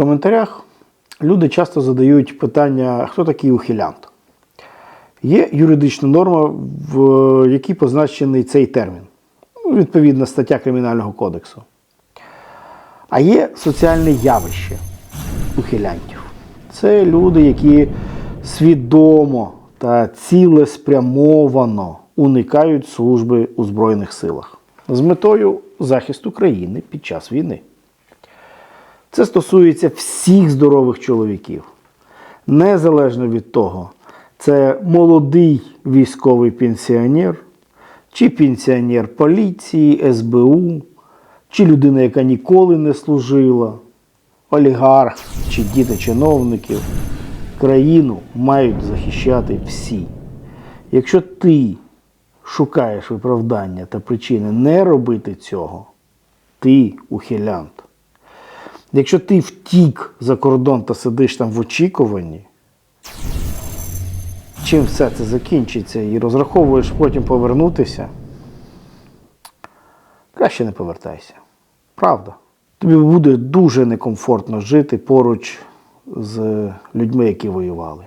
коментарях люди часто задають питання, хто такий ухилянт. Є юридична норма, в якій позначений цей термін. Ну, Відповідна стаття Кримінального кодексу. А є соціальне явище ухилянтів. Це люди, які свідомо та цілеспрямовано уникають служби у Збройних силах з метою захисту країни під час війни. Це стосується всіх здорових чоловіків, незалежно від того, це молодий військовий пенсіонер, чи пенсіонер поліції, СБУ, чи людина, яка ніколи не служила, олігарх чи діти чиновників. Країну мають захищати всі. Якщо ти шукаєш виправдання та причини не робити цього, ти ухилянт. Якщо ти втік за кордон та сидиш там в очікуванні, чим все це закінчиться і розраховуєш потім повернутися, краще не повертайся. Правда. Тобі буде дуже некомфортно жити поруч з людьми, які воювали.